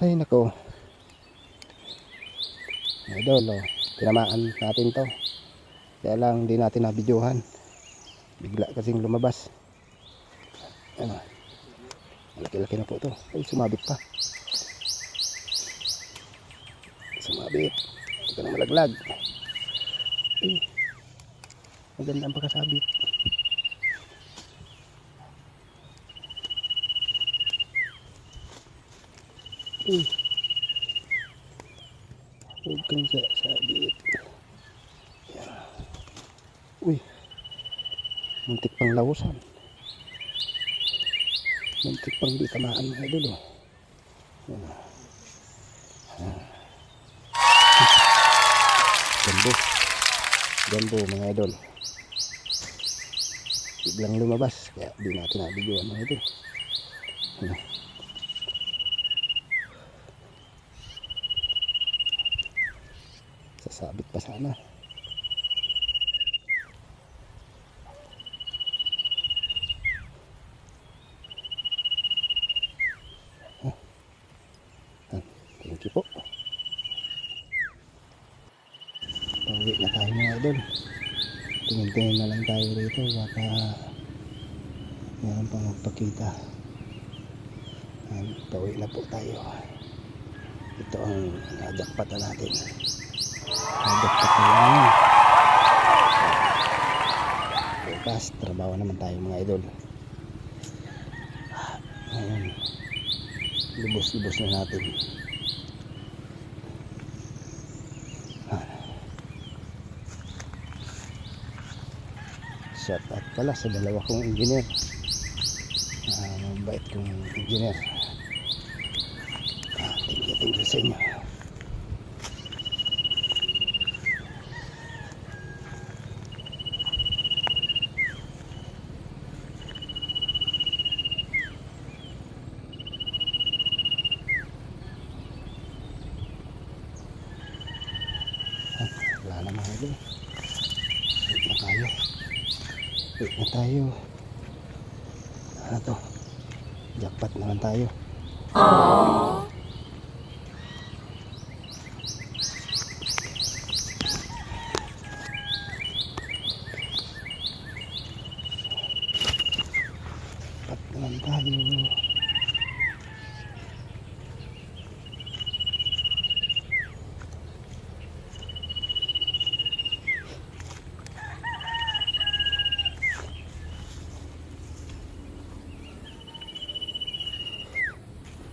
Ay, nako. Idol, oh. Tinamaan natin to. Kaya lang, hindi natin nabidyohan. Bigla kasing lumabas. Ano? Malaki-laki na po to. Ay, sumabit pa. Sumabit. Ka na malaglag. Ay, maganda ang pagkasabit. Ay. Huwag kang sasabit. Uy. Muntik pang lawusan. Muntik pang di tamaan mga idol. Oh. Gambo. Gambo mga idol. Biglang lumabas. Kaya di natin nabigyan mga idol. Ano? Sasabit pa sana. Ah. Ah, Thank you po. Pauwi na tayo mga idol. Tingin-tingin na lang tayo rito. Baka meron pang magpakita. Ayan, pauwi na po tayo. Ito ang nadakpatan natin. Nadakpatan namin. Bukas, trabaho naman tayo mga idol. Ayan. Lubos-lubos na natin. shout out pala sa dalawa kong engineer uh, mabait kong engineer ah, thank you thank you sa inyo wala na mga wait na tayo. Wait na tayo. Ano to? Jackpot naman tayo. Aww. jackpot naman tayo.